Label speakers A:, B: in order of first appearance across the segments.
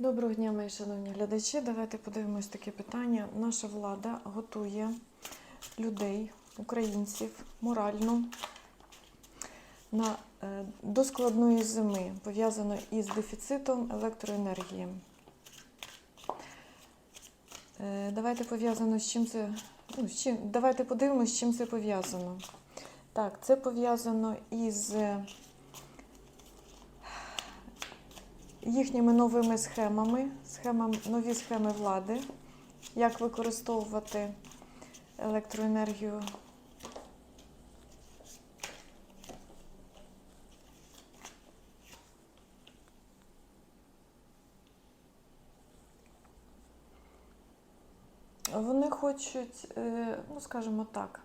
A: Доброго дня, мої шановні глядачі. Давайте подивимось таке питання. Наша влада готує людей, українців, морально на, е, до складної зими, пов'язаної із дефіцитом електроенергії. Е, Давайте пов'язано з чим це. Ну, з чим, давайте подивимось, з чим це пов'язано. Так, це пов'язано із е, їхніми новими схемами, схемам, нові схеми влади, як використовувати електроенергію. Вони хочуть, е, ну скажімо так,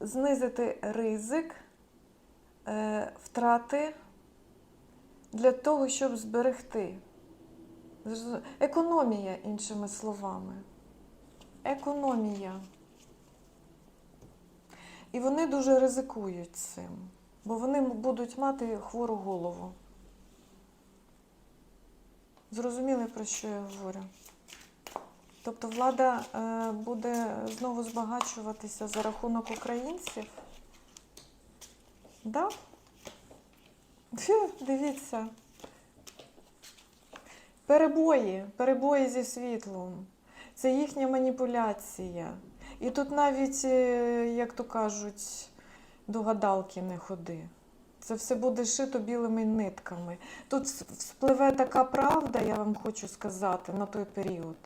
A: знизити ризик е, втрати для того, щоб зберегти. Економія, іншими словами. Економія. І вони дуже ризикують цим, бо вони будуть мати хвору голову. Зрозуміли, про що я говорю? Тобто влада е, буде знову збагачуватися за рахунок українців? Да? Дивіться. Перебої, перебої зі світлом. Це їхня маніпуляція. І тут навіть, е, як то кажуть, до гадалки не ходи. Це все буде шито білими нитками. Тут с- вспливе така правда, я вам хочу сказати, на той період.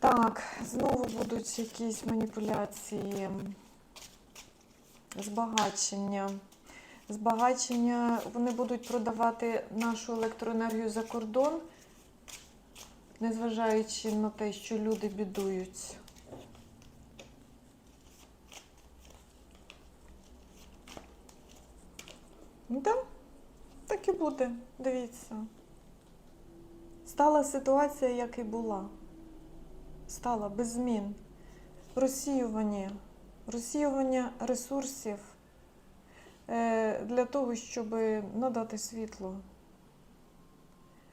A: Так, знову будуть якісь маніпуляції, збагачення. Збагачення, вони будуть продавати нашу електроенергію за кордон, незважаючи на те, що люди бідують. Да, так і буде, дивіться. Стала ситуація, як і була стала без змін. Розсіювання, розсіювання ресурсів е, для того, щоб надати світло.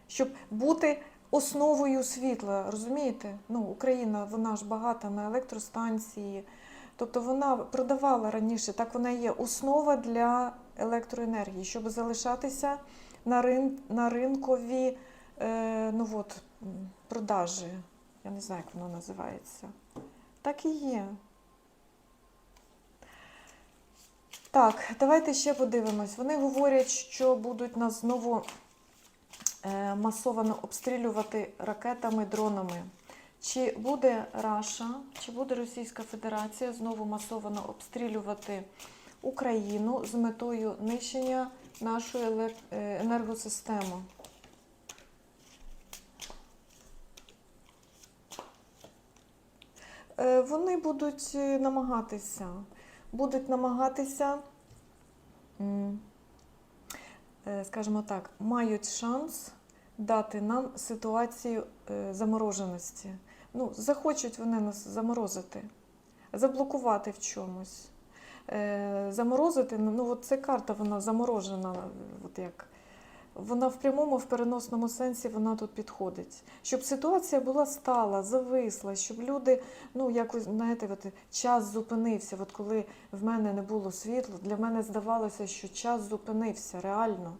A: Щоб бути основою світла, розумієте? Ну, Україна, вона ж багата на електростанції. Тобто вона продавала раніше, так вона є основа для електроенергії, щоб залишатися на, рин, на ринкові е, ну, от, продажі. Я не знаю, як воно називається. Так і є. Так, давайте ще подивимось. Вони говорять, що будуть нас знову е, масово обстрілювати ракетами, дронами. Чи буде Раша, чи буде Російська Федерація знову масово обстрілювати Україну з метою нищення нашої е, енергосистеми? Вони будуть е, намагатися, будуть намагатися, е, скажімо так, мають шанс дати нам ситуацію е, замороженості. Ну, захочуть вони нас заморозити, заблокувати в чомусь. Е, Заморозити, ну ну, от ця карта, вона заморожена, от як. Вона в прямому, в переносному сенсі вона тут підходить. Щоб ситуація була стала, зависла, щоб люди, ну якось, знаєте, от, час зупинився. От коли в мене не було світла, для мене здавалося, що час зупинився реально.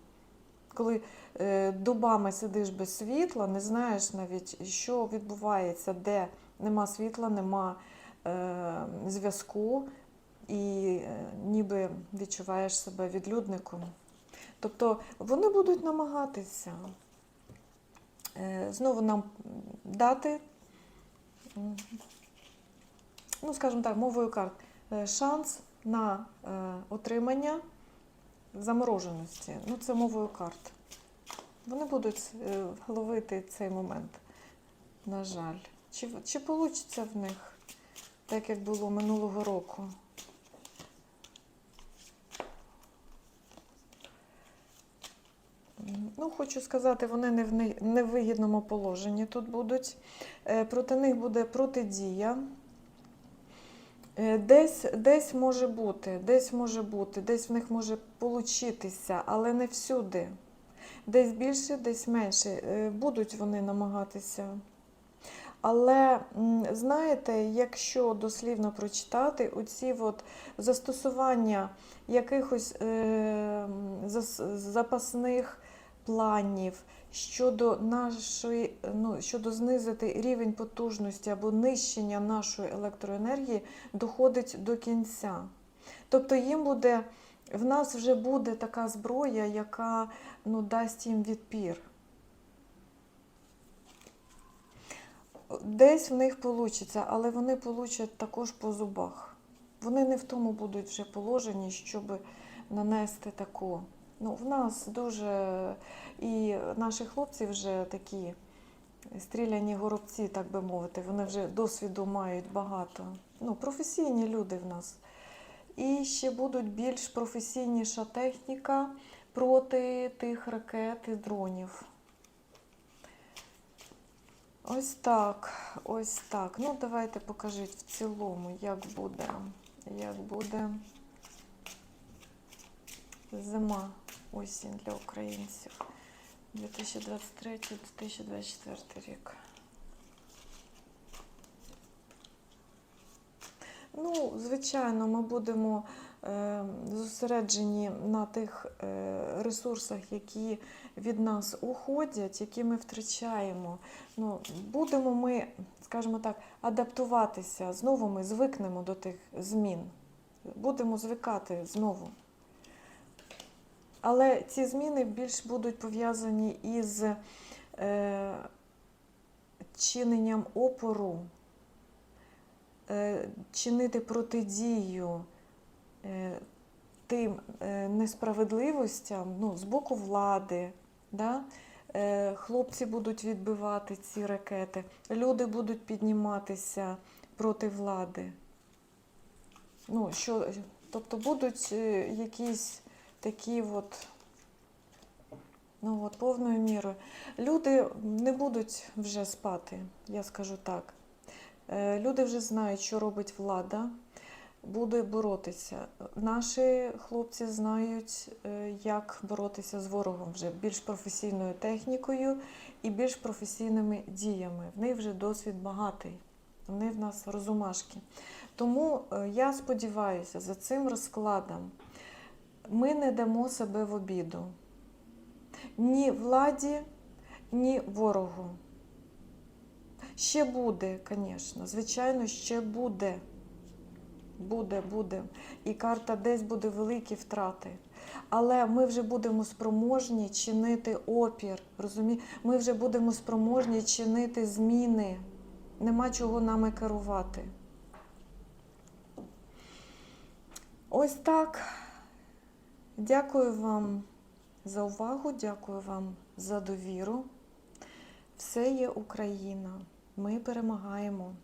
A: Коли е, добами сидиш без світла, не знаєш навіть, що відбувається, де нема світла, нема е, зв'язку, і е, ніби відчуваєш себе відлюдником. Тобто вони будуть намагатися е, знову нам дати, ну, скажімо так, мовою карт, е, шанс на е, отримання замороженості. Ну, це мовою карт. Вони будуть ловити цей момент, на жаль. Чи, чи вийде в них, так як було минулого року? Ну, хочу сказати, вони не в невигідному положенні тут будуть. Е, Проти них буде протидія. Е, Десь, десь може бути, десь може бути, десь в них може получитися, але не всюди. Десь більше, десь менше. Е, Будуть вони намагатися. Але знаєте, якщо дослівно прочитати, оці от застосування якихось е, запасних планів щодо нашої, ну, щодо знизити рівень потужності або нищення нашої електроенергії, доходить до кінця. Тобто їм буде, в нас вже буде така зброя, яка ну, дасть їм відпір. Десь в них вийде, але вони получать також по зубах. Вони не в тому будуть вже положені, щоб нанести таку. Ну, в нас дуже і наші хлопці вже такі стріляні горобці, так би мовити, вони вже досвіду мають багато. Ну, професійні люди в нас. І ще будуть більш професійніша техніка проти тих ракет і дронів. Ось так, ось так. Ну, давайте покажіть в цілому, як буде, як буде зима, осінь для українців. 2023-2024 рік. Ну, звичайно, ми будемо е, зосереджені на тих е, ресурсах, які від нас уходять, які ми втрачаємо. Ну, будемо ми, скажімо так, адаптуватися. Знову ми звикнемо до тих змін. Будемо звикати знову. Але ці зміни більш будуть пов'язані із е, чиненням опору, е, чинити протидію е, тим е, несправедливостям ну, з боку влади. Да? Е, хлопці будуть відбивати ці ракети, люди будуть підніматися проти влади. Ну, що, тобто будуть е, якісь такі от, ну от, повною мірою. Люди не будуть вже спати, я скажу так. Е, Люди вже знають, що робить влада, буде боротися. Наші хлопці знають, е, як боротися з ворогом вже більш професійною технікою і більш професійними діями. В них вже досвід багатий, вони в нас розумашки. Тому е, я сподіваюся, за цим розкладом ми не дамо себе в обіду ні владі, ні ворогу. Ще буде, звісно, звичайно, ще буде. Буде, буде. І карта десь буде великі втрати. Але ми вже будемо спроможні чинити опір. Розумі? Ми вже будемо спроможні чинити зміни. Нема чого нами керувати. Ось так. Дякую вам за увагу, дякую вам за довіру. Все є Україна. Ми перемагаємо.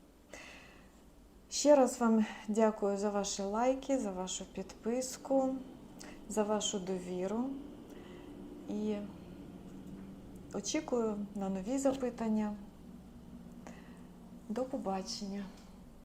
A: Ще раз вам дякую за ваші лайки, за вашу підписку, за вашу довіру. І очікую на нові запитання. До побачення!